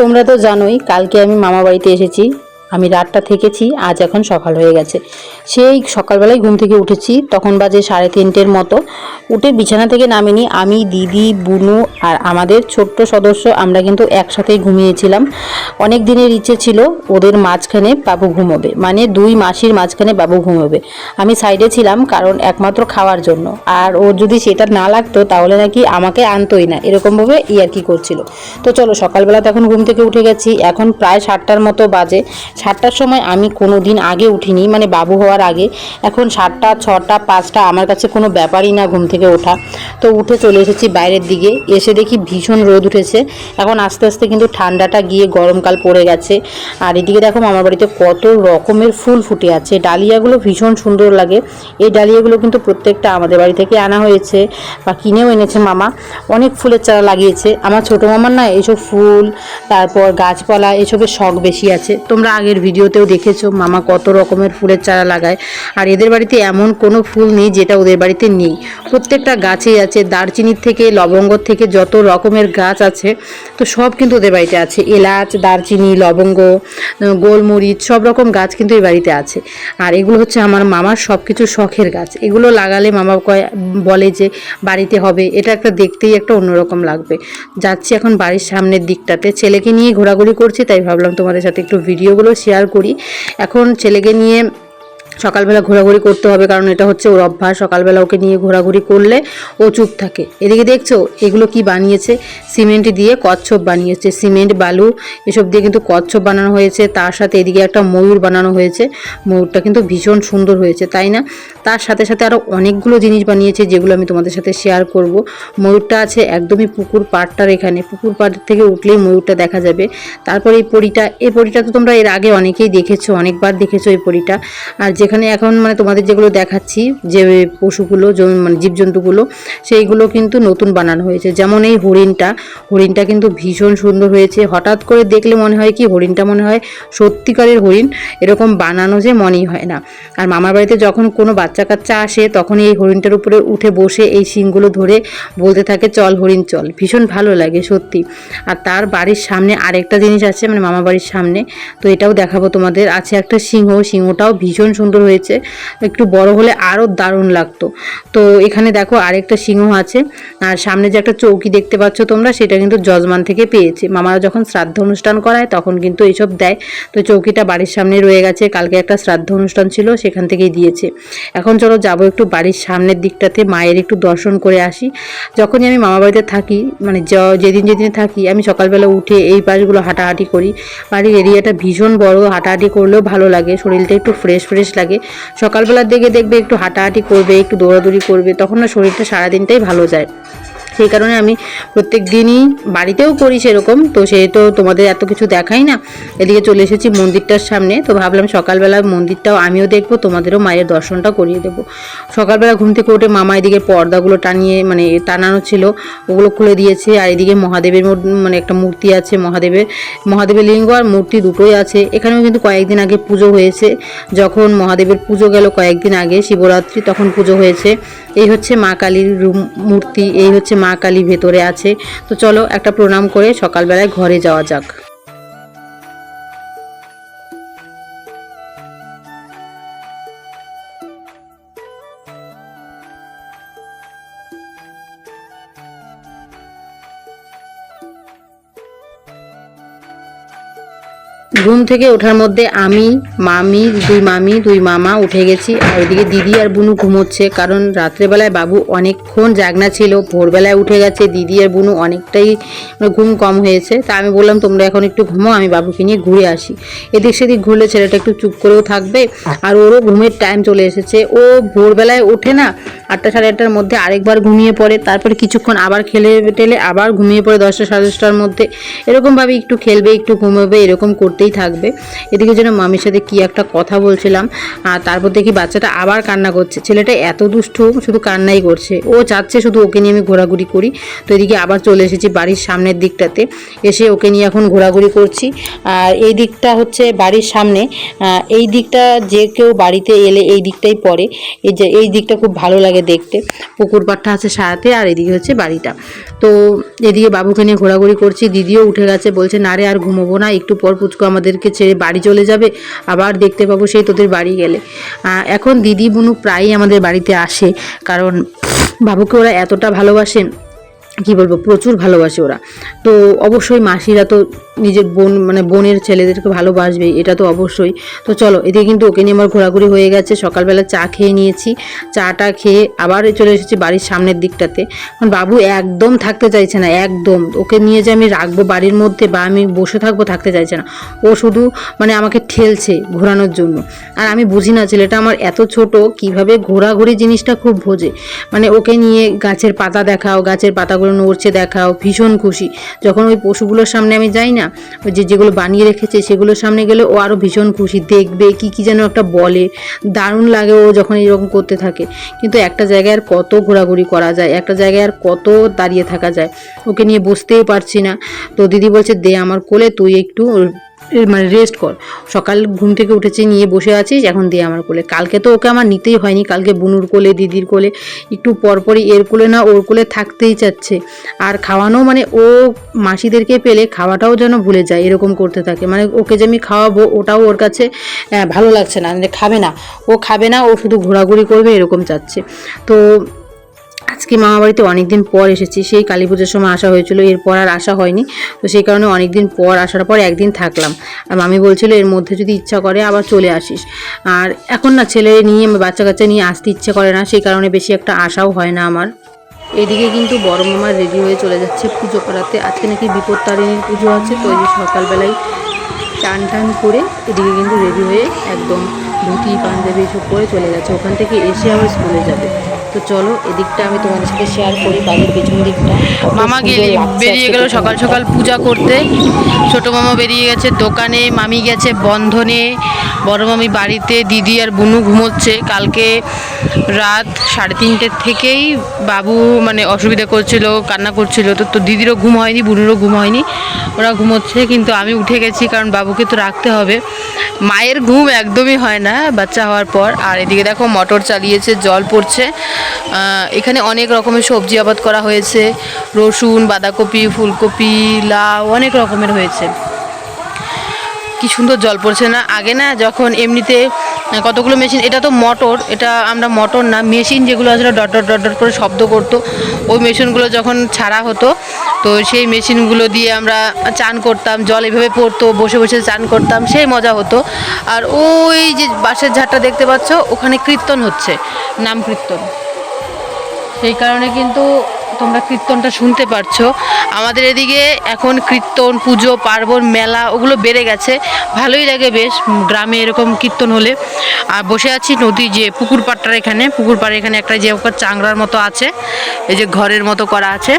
তোমরা তো জানোই, কালকে আমি মামা বাড়িতে এসেছি। আমি রাতটা থেকেছি, আজ এখন সকাল হয়ে গেছে। সেই সকালবেলায় ঘুম থেকে উঠেছি। তখন বাজে সাড়ে তিনটের মতো। উঠে বিছানা থেকে নামিনি। আমি, দিদি, বুনু আর আমাদের ছোট্ট সদস্য আমরা কিন্তু একসাথেই ঘুমিয়েছিলাম। অনেক দিনের ইচ্ছে ছিল ওদের মাঝখানে বাবু ঘুমোবে। মানে দুই মাসির মাঝখানে বাবু ঘুমোবে। আমি সাইডে ছিলাম কারণ একমাত্র খাওয়ার জন্য। আর ওর যদি সেটা না লাগতো তাহলে নাকি আমাকে আনতোই না। এরকমভাবে ই আর ইয়ার্কি করছিল। তো চলো, সকালবেলা তো এখন ঘুম থেকে উঠে গেছি। এখন প্রায় সাতটার মতো বাজে। সাতটার সময় আমি কোনো দিন আগে উঠিনি। মানে বাবু হওয়ার আগে এখন সাতটা, ছটা, পাঁচটা আমার কাছে কোনো ব্যাপারই না ঘুম থেকে ওঠা। তো উঠে চলে এসেছি বাইরের দিকে। এসে দেখি ভীষণ রোদ উঠেছে। এখন আস্তে আস্তে কিন্তু ঠান্ডাটা গিয়ে গরমকাল পড়ে গেছে। আর এদিকে দেখো আমার বাড়িতে কত রকমের ফুল ফুটে আছে। ডালিয়াগুলো ভীষণ সুন্দর লাগে। এই ডালিয়াগুলো কিন্তু প্রত্যেকটা আমাদের বাড়ি থেকে আনা হয়েছে বা কিনেও এনেছে মামা। অনেক ফুলের চারা লাগিয়েছে। আমার ছোটো মামার না এইসব ফুল, তারপর গাছপালা, এসবের শখ বেশি আছে। তোমরা আগের ভিডিওতেও দেখেছ মামা কত রকমের ফুলের চারা লাগায়। আর এদের বাড়িতে এমন কোনো ফুল নেই যেটা ওদের বাড়িতে নেই। প্রত্যেকটা গাছেই আছে, দারচিনির থেকে লবঙ্গ থেকে যত রকমের গাছ আছে, তো সব কিন্তু ওদের বাড়িতে আছে। এলাচ, দারচিনি, লবঙ্গ গোলমরিচ, সব রকম গাছ কিন্তু এই বাড়িতে আছে। আর এগুলো হচ্ছে আমার মামার সব কিছু শখের গাছ। এগুলো লাগালে মামা কয়, বলে যে বাড়িতে হবে। এটা একটা দেখতেই একটা অন্যরকম লাগবে। যাচ্ছি এখন বাড়ির সামনের দিকটাতে। ছেলেকে নিয়ে ঘোরাঘুরি করছি, তাই ভাবলাম তোমাদের সাথে একটু ভিডিওগুলো শেয়ার করি। এখন ছেলেকে নিয়ে সকালবেলা ঘোরাঘুরি করতে হবে, কারণ এটা হচ্ছে ওর অভ্যাস। সকালবেলা ওকে নিয়ে ঘোরাঘুরি করলে ও চুপ থাকে। এদিকে দেখছ, এগুলো কি বানিয়েছে? সিমেন্ট দিয়ে কচ্ছপ বানিয়েছে। সিমেন্ট, বালু, এসব দিয়ে কিন্তু কচ্ছপ বানানো হয়েছে। তার সাথে এদিকে একটা ময়ূর বানানো হয়েছে। ময়ূরটা কিন্তু ভীষণ সুন্দর হয়েছে, তাই না? তার সাথে সাথে আরও অনেকগুলো জিনিস বানিয়েছে, যেগুলো আমি তোমাদের সাথে শেয়ার করব। ময়ূরটা আছে একদমই পুকুর পাড়টার এখানে। পুকুর পাড় থেকে উঠলেই ময়ূরটা দেখা যাবে। তারপরে এই পরিটা এই পরিটা তো তোমরা এর আগে অনেকেই দেখেছ, অনেকবার দেখেছ এই পরিটা। আর যেখানে এখন মানে তোমাদের যেগুলো দেখাচ্ছি, যে পশুগুলো মানে জীবজন্তুগুলো, সেইগুলো কিন্তু নতুন বানানো হয়েছে। যেমন এই হরিণটা হরিণটা কিন্তু ভীষণ সুন্দর হয়েছে। হঠাৎ করে দেখলে মনে হয় কি, হরিণটা মনে হয় সত্যিকারের হরিণ। এরকম বানানো যে মনেই হয় না। আর মামার বাড়িতে যখন কোনো বাচ্চা কাচ্চা আসে, তখন এই হরিণটার উপরে উঠে বসে এই শিংগুলো ধরে বলতে থাকে, চল হরিণ, চল। ভীষণ ভালো লাগে, সত্যি। আর তার বাড়ির সামনে আরেকটা জিনিস আছে মানে মামা বাড়ির সামনে। তো এটাও দেখাবো তোমাদের। আছে একটা সিংহ, সিংহটাও ভীষণ সুন্দর হয়েছে, একটু বড় হলে আরও দারুণ লাগতো। তো এখানে দেখো আরেকটা সিংহ আছে, আর সামনে যে একটা চৌকি দেখতে পাচ্ছ তোমরা, সেটা কিন্তু যজমান থেকে পেয়েছে। মামারা যখন শ্রাদ্ধ অনুষ্ঠান করায়, তখন কিন্তু এইসব দেয়। তো চৌকিটা বাড়ির সামনে রয়ে গেছে, কালকে একটা শ্রাদ্ধ অনুষ্ঠান ছিল, সেখান থেকেই দিয়েছে। এখন চলো যাব একটু বাড়ির সামনের দিকটাতে, মায়ের একটু দর্শন করে আসি। যখনই আমি মামা বাড়িতে থাকি মানে যেদিন যেদিন থাকি, আমি সকালবেলা উঠে এই পাশগুলো হাঁটাহাঁটি করি। বাড়ির এরিয়াটা ভীষণ বড়, হাঁটাহাঁটি করলেও ভালো লাগে, শরীরটা একটু ফ্রেশ ফ্রেশ লাগে সকালবেলার দিকে দেখবে একটু হাঁটাহাঁটি করবে, একটু দৌড়াদৌড়ি করবে, তখন না শরীরটা সারাদিনটাই ভালো যায়। সেই কারণে আমি প্রত্যেক দিনই বাড়িতেও করি সেরকম। তো সে তো তোমাদের এত কিছু দেখাই না। এদিকে চলে এসেছি মন্দিরটার সামনে। তো ভাবলাম সকালবেলা মন্দিরটাও আমিও দেখব, তোমাদেরও মায়ের দর্শনটা করিয়ে দেবো। সকালবেলা ঘুম থেকে উঠে মামা এদিকে পর্দাগুলো টানিয়ে মানে টানানো ছিল, ওগুলো খুলে দিয়েছে। আর এদিকে মহাদেবের মানে একটা মূর্তি আছে মহাদেবের। মহাদেবের লিঙ্গ আর মূর্তি দুটোই আছে। এখানেও কিন্তু কয়েকদিন আগে পুজো হয়েছে। যখন মহাদেবের পুজো গেল কয়েকদিন আগে, শিবরাত্রি, তখন পুজো হয়েছে। এই হচ্ছে মা কালীর মূর্তি, এই হচ্ছে মা কালী ভেতরে আছে। তো চলো একটা প্রণাম করে সকালবেলায় ঘরে যাওয়া যাক। ঘুম থেকে ওঠার মধ্যে আমি, মামি, দুই মামি, দুই মামা উঠে গেছি আর ওইদিকে দিদি আর বুনু ঘুমোচ্ছে। কারণ রাত্রেবেলায় বাবু অনেকক্ষণ জাগনা ছিল, ভোরবেলায় উঠে গেছে, দিদি আর বুনু অনেকটাই মানে ঘুম কম হয়েছে। তা আমি বললাম, তোমরা এখন একটু ঘুমো, আমি বাবুকে নিয়ে ঘুরে আসি। এদিক সেদিক ঘুরলে ছেলেটা একটু চুপ করেও থাকবে আর ওরও ঘুমের টাইম চলে এসেছে। ও ভোরবেলায় ওঠে না, আটটা সাড়ে আটটার মধ্যে আরেকবার ঘুমিয়ে পড়ে, তারপরে কিছুক্ষণ আবার খেলে টেলে আবার ঘুমিয়ে পড়ে দশটা সাড়ে দশটার মধ্যে। এরকমভাবে একটু খেলবে, একটু ঘুমোবে, এরকম করতেই ঘরেই থাকবে। এদিকে যেন মামির সাথে কি একটা কথা বলছিলাম, আর তারপর দেখি বাচ্চাটা আবার কান্না করছে। ছেলেটা এত দুষ্টু, শুধু কান্নাই করছে। ও চাচ্ছে শুধু ওকে নিয়ে আমি ঘোরাঘুরি করি। তো এদিকে আবার চলে এসেছি বাড়ির সামনের দিকটাতে। এসে ওকে নিয়ে এখন ঘোরাঘুরি করছি। আর এই দিকটা হচ্ছে বাড়ির সামনে। এই দিকটা যে কেউ বাড়িতে এলে এই দিকটাই পড়ে। এই যে, এই দিকটা খুব ভালো লাগে দেখতে। পুকুর পাড়টা আছে সারাতে, আর এদিকে হচ্ছে বাড়িটা। তো এদিকে বাবুকে নিয়ে ঘোরাঘুরি করছি। দিদিও উঠে গেছে, বলছে, না রে, আর ঘুমোবো না। একটু পর পুচকু আমাদেরকে ছেড়ে বাড়ি চলে যাবে, আবার দেখতে পাবো সেই তোদের বাড়ি গেলে। এখন দিদি বুনু প্রায়ই আমাদের বাড়িতে আসে, কারণ বাবুকে ওরা এতটা ভালোবাসেন, কি বলব, প্রচুর ভালোবাসে ওরা। তো অবশ্যই মাসিরা তো নিজের বোন মানে বোনের ছেলেদেরকে ভালোবাসবে, এটা তো অবশ্যই। তো চলো, এদিকে কিন্তু ওকে নিয়ে আমার ঘোরাঘুরি হয়ে গেছে। সকালবেলা চা খেয়ে নিয়েছি। চাটা খেয়ে আবার চলে এসেছি বাড়ির সামনের দিকটাতে। কারণ বাবু একদম থাকতে চাইছে না, একদম। ওকে নিয়ে যে আমি রাখব বাড়ির মধ্যে বা আমি বসে থাকব থাকতে চাইছে না। ও শুধু মানে আমাকে ঠেলছে ঘোরানোর জন্য। আর আমি বুঝি না, ছেলেটা আমার এত ছোট, কীভাবে ঘোরাঘুরি জিনিসটা খুব বোঝে। মানে ওকে নিয়ে গাছের পাতা দেখাও, গাছের পাতাগুলো নড়ছে দেখাও, ভীষণ খুশি। যখন ওই পশুগুলোর সামনে আমি যাই না ওই যে যেগুলো বানিয়ে রেখেছে সেগুলোর সামনে গেলে ও আরও ভীষণ খুশি, দেখবে কি কি যেন একটা বলে। দারুণ লাগে ও যখন এরকম করতে থাকে। কিন্তু একটা জায়গায় আর কত ঘোরাঘুরি করা যায়, একটা জায়গায় আর কত দাঁড়িয়ে থাকা যায়, ওকে নিয়ে বসতেই পারছি না। তো দিদি বলছে, দে আমার কোলে, তুই একটু মানে রেস্ট কর। সকাল ঘুম থেকে উঠেছি নিয়ে বসে আছিস এখন দিয়ে আমার কোলে। কালকে তো ওকে আমার নিতেই হয়নি কালকে বুনুর কোলে দিদির কোলে। একটু পরপরই এর কোলে না ওর কোলে থাকতেই চাচ্ছে। আর খাওয়ানো মানে ও মাসিদেরকে পেলে খাওয়াটাও যেন ভুলে যায় এরকম করতে থাকে। মানে ওকে যে আমি খাওয়াবো ওটাও ওর কাছে আহ, ভালো লাগছে না। খাবে না। ও খাবে না ও শুধু ঘোরাঘুরি করবে এরকম চাচ্ছে। তো আজকে মামা বাড়িতে অনেকদিন পর এসেছি। সেই কালী পুজোর সময় আসা হয়েছিল, এরপর আর আসা হয়নি। তো সেই কারণে অনেকদিন পর আসার পর একদিন থাকলাম। আর মামি বলছিল, এর মধ্যে যদি ইচ্ছা করে আবার চলে আসিস। আর এখন না, ছেলে নিয়ে বাচ্চা কাচ্চা নিয়ে আসতে ইচ্ছে করে না, সেই কারণে বেশি একটা আশাও হয় না আমার। এদিকে কিন্তু বড় মামা রেডি হয়ে চলে যাচ্ছে পুজো করাতে। আজকে নাকি বিপদ তারিণীর পুজো আছে, তো এই সকালবেলায় চান টান করে এদিকে কিন্তু রেডি হয়ে একদম ধুতি, পাঞ্জাবি এসব পরে চলে গেছে। ওখান থেকে এসে আবার স্কুলে যাবে। তো চলো এদিকটা আমি তোমাদের সাথে শেয়ার করি বাড়ির পেছন দিকটা। মামা গেলে বেরিয়ে গেল সকাল সকাল পূজা করতে। ছোট মামা বেরিয়ে গেছে দোকানে মামি গেছে বন্ধনে। বড় মামি বাড়িতে দিদি আর বুনু ঘুমোচ্ছে। কালকে রাত সাড়ে তিনটের থেকেই বাবু মানে অসুবিধা করছিল কান্না করছিল। তো তো দিদিরও ঘুম হয়নি বুনুরও ঘুম হয়নি। ওরা ঘুমোচ্ছে কিন্তু আমি উঠে গেছি কারণ বাবুকে তো রাখতে হবে। মায়ের ঘুম একদমই হয় না বাচ্চা হওয়ার পর। আর এদিকে দেখো মোটর চালিয়েছে জল পড়ছে। এখানে অনেক রকমের সবজি আবাদ করা হয়েছে। রসুন, বাঁধাকপি, ফুলকপি, লাউ, অনেক রকমের হয়েছে। কি সুন্দর জল পড়ছে না? আগে না যখন এমনিতে কতগুলো মেশিন, এটা তো মোটর, এটা আমরা মোটর না, মেশিন যেগুলো আসলে ডট ডট ডট ডট করে শব্দ করতো। ওই মেশিনগুলো যখন ছাড়া হতো, তো সেই মেশিনগুলো দিয়ে আমরা চান করতাম, জল এভাবে পড়তো, বসে বসে চান করতাম, সেই মজা হতো। আর ওই যে বাঁশের ঝাড়টা দেখতে পাচ্ছ, ওখানে কীর্তন হচ্ছে, নাম কীর্তন। সেই কারণে কিন্তু তোমরা কীর্তনটা শুনতে পারছ। আমাদের এদিকে এখন কীর্তন, পুজো, পার্বণ, মেলা ওগুলো বেড়ে গেছে। ভালোই লাগে বেশ, গ্রামে এরকম কীর্তন হলে। আর বসে আছি নদী যে পুকুর পাড়টার এখানে। পুকুর পাড়ে এখানে একটা যে চাংড়ার মতো আছে, এই যে ঘরের মতো করা আছে।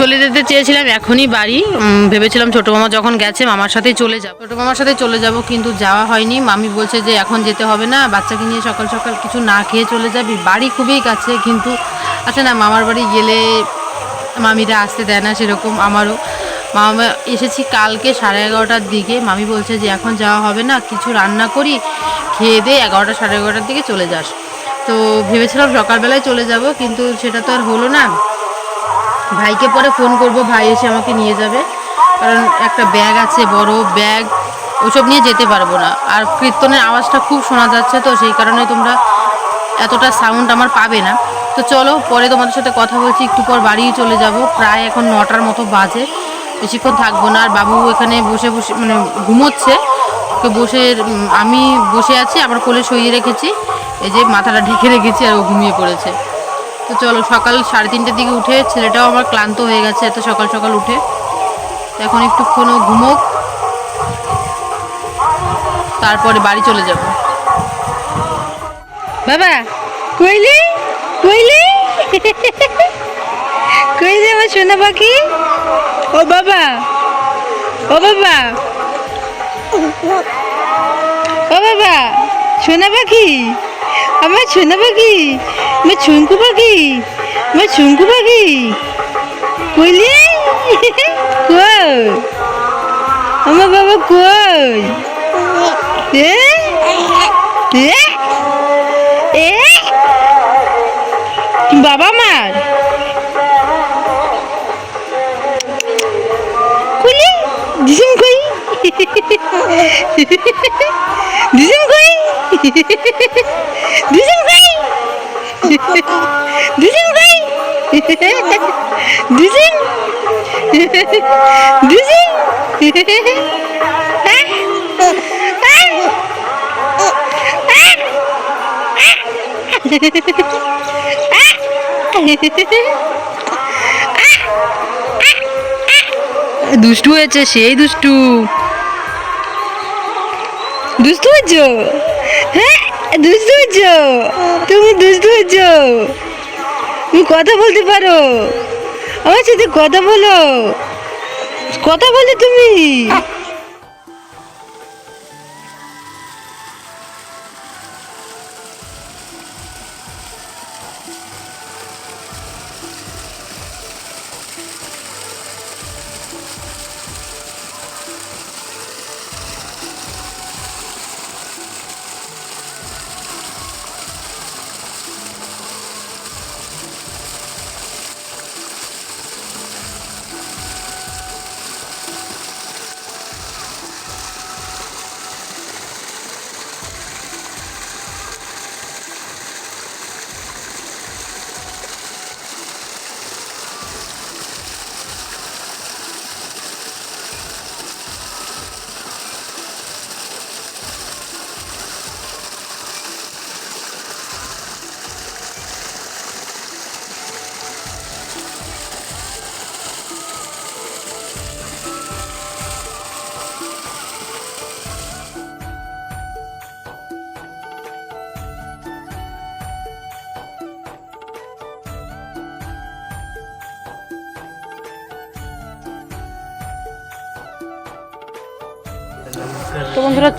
চলে যেতে চেয়েছিলাম, এখনই বাড়ি। ভেবেছিলাম ছোটো মামা যখন গেছে, মামার সাথেই চলে যাব। ছোটো মামার সাথে চলে যাব, কিন্তু যাওয়া হয়নি। মামি বলছে যে, এখন যেতে হবে না, বাচ্চাকে নিয়ে সকাল সকাল কিছু না খেয়ে চলে যাবি। বাড়ি খুবই কাছে, কিন্তু আচ্ছা না, মামার বাড়ি গেলে মামিরা আসতে দেয় না, সেরকম আমারও। মামা, এসেছি কালকে সাড়ে এগারোটার দিকে। মামি বলছে যে, এখন যাওয়া হবে না, কিছু রান্না করি, খেয়ে দিয়ে এগারোটা, সাড়ে এগারোটার দিকে চলে যাস। তো ভেবেছিলাম সকালবেলায় চলে যাব, কিন্তু সেটা তো আর হলো না। ভাইকে পরে ফোন করব, ভাই এসে আমাকে নিয়ে যাবে। কারণ একটা ব্যাগ আছে, বড় ব্যাগ ওসব নিয়ে যেতে পারব না। আর কীর্তনের আওয়াজটা খুব শোনা যাচ্ছে তো, সেই কারণে তোমরা এতটা সাউন্ড আমার পাবে না। তো চলো, পরে তোমাদের সাথে কথা বলছি, একটু পর বাড়িই চলে যাব। প্রায় এখন নটার মতো বাজে। বেশিক্ষণ থাকব না, আর বাবু এখানে বসে বসে মানে ঘুমোচ্ছে। ওকে বসে আমি বসে আছি, আবার কোলে শুইয়ে রেখেছি। এই যে মাথাটা ঢেকে রেখেছি আর ও ঘুমিয়ে পড়েছে। তো চলো, সকাল সাড়ে তিনটের দিকে উঠে ছেলেটাও আমার ক্লান্ত হয়ে গেছে, এত সকাল সকাল উঠে। এখন একটুক্ষণ ঘুমোক, তারপরে বাড়ি চলে যাব। বাবা, কইলি? কইলি? কইলি আমার সোনা পাখি? ও বাবা ও বাবা। ও বাবা, সোনা পাখি? আমার সোনা পাখি? আমার ছুঙ্কু পাখি আমার ছুঙ্কু পাখি কইলি কই বাবা কই এ এ এ বাবা মার কই দিশম দিশম দুষ্টু হয়েছে সেই দুষ্টু। দুষ্টু হয়েছ? হ্যাঁ। দুষ্টু হয়েছো তুমি দুষ্টু হয়েছ তুমি কথা বলতে পারো। আমার সাথে কথা বলো। কথা বলো তুমি।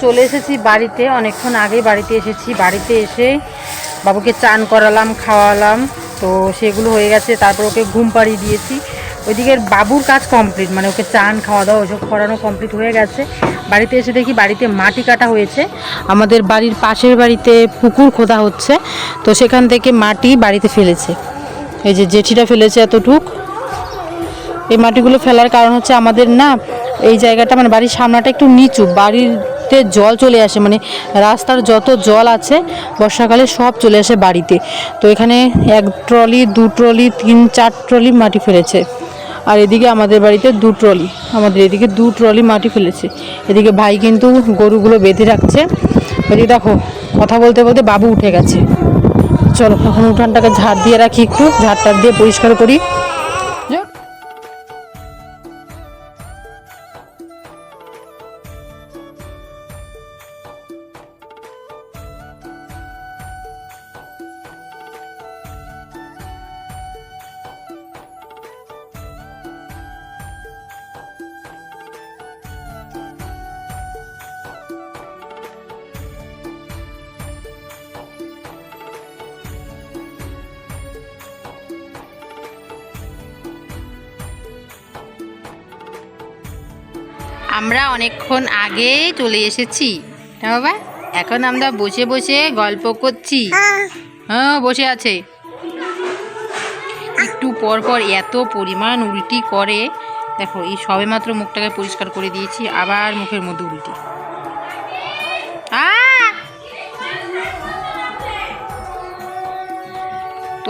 চলে এসেছি বাড়িতে, অনেকক্ষণ আগে বাড়িতে এসেছি। বাড়িতে এসে বাবুকে চান করালাম, খাওয়ালাম, তো সেগুলো হয়ে গেছে। তারপর ওকে ঘুম পাড়িয়ে দিয়েছি। ওইদিকে বাবুর কাজ কমপ্লিট মানে ওকে চান খাওয়া দাওয়া ওসব করানো কমপ্লিট হয়ে গেছে। বাড়িতে এসে দেখি বাড়িতে মাটি কাটা হয়েছে। আমাদের বাড়ির পাশের বাড়িতে পুকুর খোদা হচ্ছে, তো সেখান থেকে মাটি বাড়িতে ফেলেছে। এই যে জেঠিটা ফেলেছে এতটুক। এই মাটিগুলো ফেলার কারণ হচ্ছে আমাদের না, এই জায়গাটা মানে বাড়ির সামনাটা একটু নিচু। বাড়িতে জল চলে আসে মানে রাস্তার যত জল আছে, বর্ষাকালে সব চলে আসে বাড়িতে। তো এখানে এক ট্রলি, দু ট্রলি, তিন, চার ট্রলি মাটি ফেলেছে। আর এদিকে আমাদের বাড়িতে দু ট্রলি, আমাদের এদিকে দু ট্রলি মাটি ফেলেছে। এদিকে ভাই কিন্তু গরুগুলো বেঁধে রাখছে। এদিকে দেখো, কথা বলতে বলতে বাবু উঠে গেছে। চলো, এখন উঠানটাকে ঝাড় দিয়ে রাখি একটু, ঝাড় টাড় দিয়ে পরিষ্কার করি। আমরা অনেকক্ষণ আগে চলে এসেছি। হ্যাঁ বাবা? এখন আমরা বসে বসে গল্প করছি। হ্যাঁ বসে আছে। একটু পর পর এত পরিমাণ উল্টি করে। দেখো, এই সবেমাত্র মুখটাকে পরিষ্কার করে দিয়েছি, আবার মুখের মধ্যে উল্টি।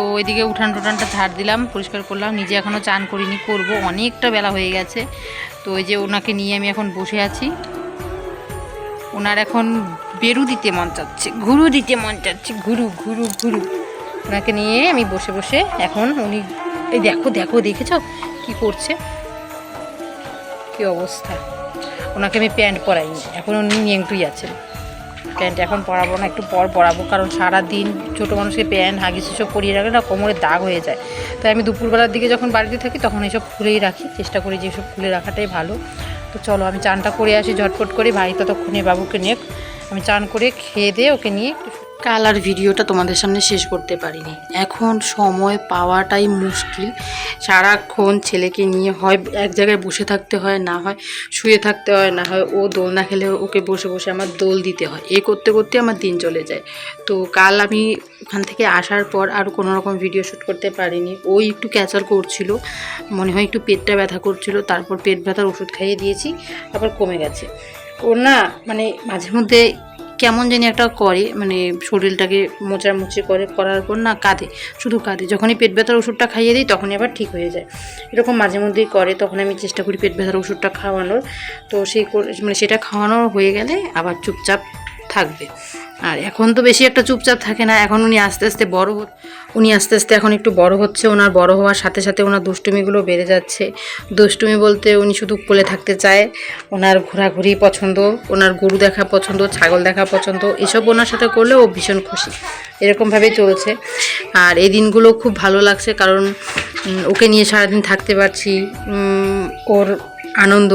তো ওইদিকে উঠান টুঠানটা ঝাড় দিলাম, পরিষ্কার করলাম। নিজে এখনও চান করিনি, করব। অনেকটা বেলা হয়ে গেছে। তো ওই যে ওনাকে নিয়ে আমি এখন বসে আছি। ওনার এখন বেরু দিতে মন চাচ্ছে, ঘুরু দিতে মন চাচ্ছে, ঘুরু ঘুরু ঘুরু। ওনাকে নিয়ে আমি বসে বসে এখন উনি, এই দেখো দেখো, দেখেছ? কি করছে? কি অবস্থা? ওনাকে আমি প্যান্ট পরাইনি, এখন উনি নিয়েংটুই আছেন। প্যান্ট এখন পরাবো না, একটু পর পরাবো, কারণ সারা দিন ছোটো মানুষকে প্যান্ট, হাগিস এসব পরিয়ে রাখলে না কোমরে দাগ হয়ে যায়। তাই আমি দুপুরবেলার দিকে যখন বাড়িতে থাকি তখন এসব খুলেই রাখি, চেষ্টা করি যে এসব খুলে রাখাটাই ভালো। তো চলো আমি চানটা করে আসি, ঝটপট করে, ভাই ততক্ষণে বাবুকে নিয়ে, আমি চান করে খেয়ে দিয়ে ওকে নিয়ে কাল আর ভিডিওটা তোমাদের সামনে শেষ করতে পারিনি। এখন সময় পাওয়াটাই মুশকিল। সারাক্ষণ ছেলেকে নিয়ে হয়, এক জায়গায় বসে থাকতে হয়, না হয় শুয়ে থাকতে হয়, না হয় ও দোল না খেলে ওকে বসে বসে আমার দোল দিতে হয়। এ করতে করতে আমার দিন চলে যায়। তো কাল আমি ওখান থেকে আসার পর আর কোনো রকম ভিডিও শ্যুট করতে পারিনি। ওই একটু ক্যাচার করছিল, মনে হয় একটু পেটটা ব্যথা করছিল, তারপর পেট ব্যথার ওষুধ খাইয়ে দিয়েছি, আবার কমে গেছে। ওর না মানে মাঝে মধ্যে কেমন জানি একটা করে মানে শরীরটাকে মোচামুচি করে, করার পর না কাঁদে, শুধু কাঁদে। যখনই পেট ব্যথার ওষুধটা খাইয়ে দিই, তখনই আবার ঠিক হয়ে যায়। এরকম মাঝে মধ্যেই করে, তখন আমি চেষ্টা করি পেট ব্যথার ওষুধটা খাওয়ানোর। তো সেই মানে সেটা খাওয়ানো হয়ে গেলে আবার চুপচাপ থাকবে। আর এখন তো বেশি একটা চুপচাপ থাকে না। এখন উনি আস্তে আস্তে বড় উনি আস্তে আস্তে এখন একটু বড় হচ্ছে। ওনার বড় হওয়ার সাথে সাথে ওনার দুষ্টুমিগুলো বেড়ে যাচ্ছে। দুষ্টুমি বলতে উনি শুধু কোলে থাকতে চায়। ওনার ঘোরাঘুরি পছন্দ, ওনার গরু দেখা পছন্দ, ছাগল দেখা পছন্দ, এসব ওনার সাথে করলে ও ভীষণ খুশি। এরকমভাবেই চলছে। আর এই দিনগুলো খুব ভালো লাগছে কারণ ওকে নিয়ে সারাদিন থাকতে পারছি। ওর আনন্দ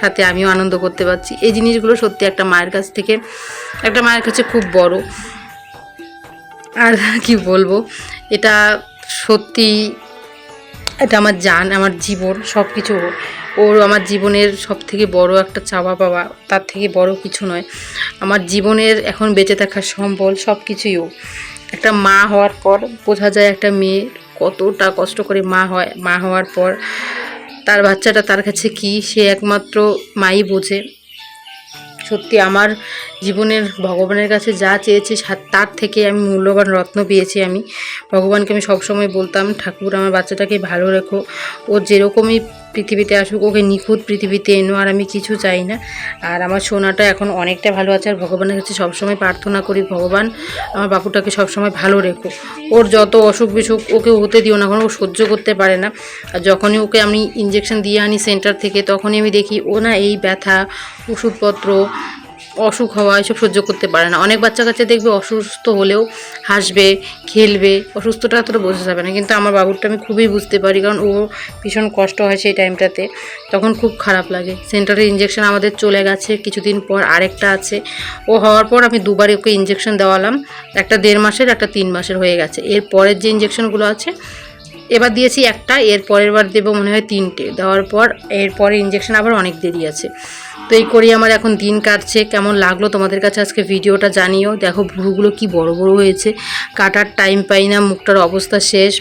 সাথে আমিও আনন্দ করতে পারছি। এই জিনিসগুলো সত্যি একটা মায়ের কাছ থেকে, একটা মায়ের কাছে খুব বড়। আর কি বলব, এটা সত্যি এটা আমার জান, আমার জীবন সব কিছু ওর। ওর আমার জীবনের সব থেকে বড় একটা চাওয়া পাওয়া, তার থেকে বড় কিছু নয়। আমার জীবনের এখন বেঁচে থাকার সম্বল সব কিছুই ও একটা মা হওয়ার পর বোঝা যায় একটা মেয়ে কতটা কষ্ট করে মা হয়, মা হওয়ার পর তার বাচ্চাটা তার কাছে কি? সে একমাত্র মাই বোঝে। সত্যি আমার জীবনের ভগবানের কাছে যা চেয়েছে তার থেকে আমি মূল্যবান রত্ন পেয়েছি আমি। ভগবানকে আমি সবসময় বলতাম, ঠাকুর, আমার বাচ্চাটাকে ভালো রেখো। ও যেরকমই পৃথিবীতে আসুক, ওকে নিখুঁত পৃথিবীতে এনো আর আমি কিছু চাই না। আর আমার সোনাটা এখন অনেকটা ভালো আছে, আর ভগবানের কাছে সবসময় প্রার্থনা করি, ভগবান আমার বাপুটাকে সবসময় ভালো রেখো। ওর যত অসুখ বিসুখ ওকে হতে দিও না কারণ ও সহ্য করতে পারে না। আর যখনই ওকে আমি ইঞ্জেকশন দিয়ে আনি সেন্টার থেকে, তখনই আমি দেখি ও না এই ব্যথা, ওষুধপত্র অসুখ হওয়া, এসব সহ্য করতে পারে না। অনেক বাচ্চা কাচ্চা দেখবে অসুস্থ হলেও হাসবে, খেলবে, অসুস্থটা অতটা বোঝা যাবে না। কিন্তু আমার বাবুরটা আমি খুবই বুঝতে পারি, কারণ ও ভীষণ কষ্ট হয় সেই টাইমটাতে। তখন খুব খারাপ লাগে। সেন্টারে ইঞ্জেকশন আমাদের চলে গেছে, কিছুদিন পর আরেকটা আছে। ও হওয়ার পর আমি দুবার ওকে ইঞ্জেকশন দেওয়ালাম। একটা দেড় মাসের, একটা তিন মাসের হয়ে গেছে। এর পরের যে ইঞ্জেকশনগুলো আছে এবার দিয়েছি একটা, এর পরের বার দেবো মনে হয় তিনটে। দেওয়ার পর এরপরে ইঞ্জেকশন আবার অনেক দেরি আছে। তো এই করেই আমার এখন দিন কাটছে। কেমন লাগল তোমাদের কাছে আজকে ভিডিওটা জানিও। দেখো ভ্রুগুলো কি বড় বড় হয়েছে। কাটার টাইম পাই না, মুখটার অবস্থা শেষ।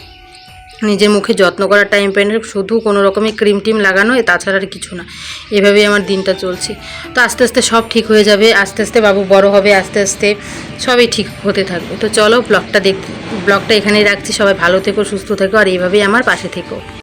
নিজের মুখে যত্ন করার টাইম পাই না, শুধু কোনো রকমের ক্রিম টিম লাগানো তাছাড়া আর কিছু না। এভাবেই আমার দিনটা চলছে। তো আস্তে আস্তে সব ঠিক হয়ে যাবে, আস্তে আস্তে বাবু বড় হবে, আস্তে আস্তে সবই ঠিক হতে থাকবে। তো চলো ব্লগটা দেখ ব্লগটা এখানেই রাখছি, সবাই ভালো থেকো, সুস্থ থেকো, আর এইভাবেই আমার পাশে থেকো।